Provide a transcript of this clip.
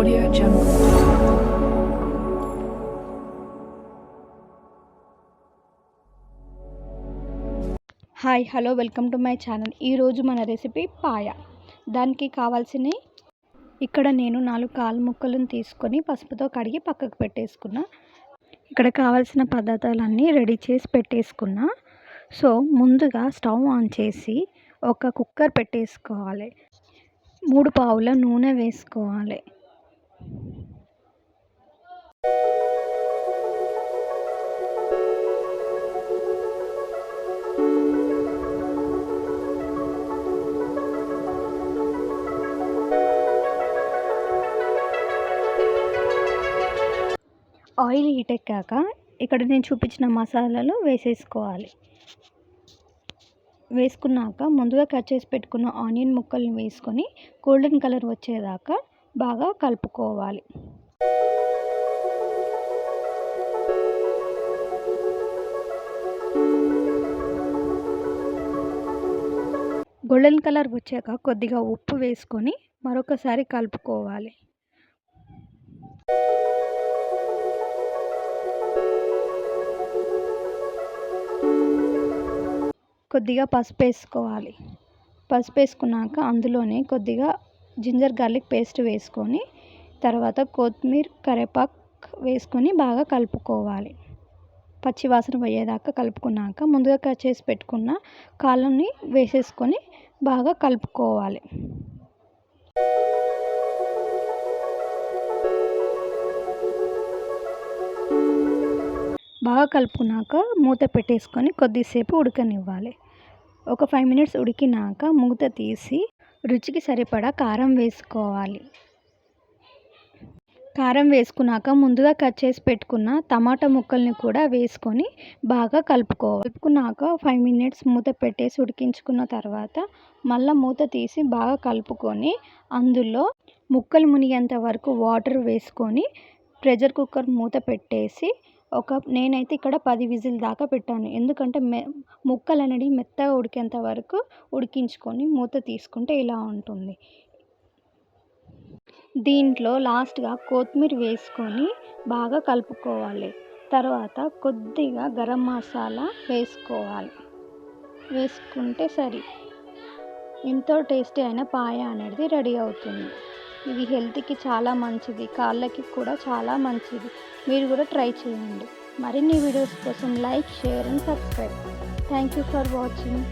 Audio Jungle. Hi hello welcome to my channel ఈరోజు మన recipe పాయ. దానికి కావాల్సినవి ఇక్కడ నేను నాలుగు కాలు ముక్కలను తీసుకొని పసుపుతో కడిగి పక్కకు పెట్టేసుకున్నా. ఇక్కడ కావాల్సిన పదార్థాలన్నీ రెడీ చేసి పెట్టేసుకున్నా. సో ముందుగా స్టవ్ ఆన్ చేసి ఒక కుక్కర్ పెట్టేసుకోవాలి. మూడు పావుల నూనె వేసుకోవాలి. ఆయిల్ హీట్ ఎక్కాక ఇక్కడ నేను చూపించిన మసాలాలు వేసేసుకోవాలి. వేసుకున్నాక ముందుగా కట్ చేసి పెట్టుకున్న ఆనియన్ ముక్కల్ని వేసుకొని గోల్డెన్ కలర్ వచ్చేదాకా బాగా కలుపుకోవాలి. గోల్డెన్ కలర్ వచ్చాక కొద్దిగా ఉప్పు వేసుకొని మరొకసారి కలుపుకోవాలి. కొద్దిగా పసుపు వేసుకోవాలి. పసుపు వేసుకున్నాక అందులోనే కొద్దిగా జింజర్ గార్లిక్ పేస్ట్ వేసుకొని తర్వాత కొత్తిమీర కరివేపాకు వేసుకొని బాగా కలుపుకోవాలి. పచ్చి వాసన పోయేదాకా కలుపుకున్నాక ముందుగా కట్ చేసి పెట్టుకున్న కాళ్ళని వేసేసుకొని బాగా కలుపుకోవాలి. బాగా కలుపుకున్నాక మూత పెట్టేసుకొని కొద్దిసేపు ఉడకనివ్వాలి. ఒక ఫైవ్ మినిట్స్ ఉడికినాక మూత తీసి రుచికి సరిపడా కారం వేసుకోవాలి. కారం వేసుకున్నాక ముందుగా కట్ చేసి పెట్టుకున్న టమాటా ముక్కల్ని కూడా వేసుకొని బాగా కలుపుకోవాలి. కలుపుకున్నాక ఫైవ్ మినిట్స్ మూత పెట్టేసి ఉడికించుకున్న తర్వాత మళ్ళీ మూత తీసి బాగా కలుపుకొని అందులో ముక్కలు మునిగేంత వరకు వాటర్ వేసుకొని ప్రెషర్ కుక్కర్ మూత పెట్టేసి ఒక నేనైతే ఇక్కడ పది విజిల్ దాకా పెట్టాను. ఎందుకంటే మె ముక్కలు అనేవి మెత్తగా ఉడికేంత వరకు ఉడికించుకొని మూత తీసుకుంటే ఇలా ఉంటుంది. దీంట్లో లాస్ట్గా కొత్తిమీర వేసుకొని బాగా కలుపుకోవాలి. తర్వాత కొద్దిగా గరం మసాలా వేసుకోవాలి. వేసుకుంటే సరి. ఎంతో టేస్టీ అయిన పాయ అనేది రెడీ అవుతుంది. ఇది హెల్త్కి చాలా మంచిది కాళ్ళకి కూడా చాలా మంచిది. మీరు కూడా ట్రై చేయండి. మరిన్ని వీడియోస్ కోసం like share and subscribe. Thank you for watching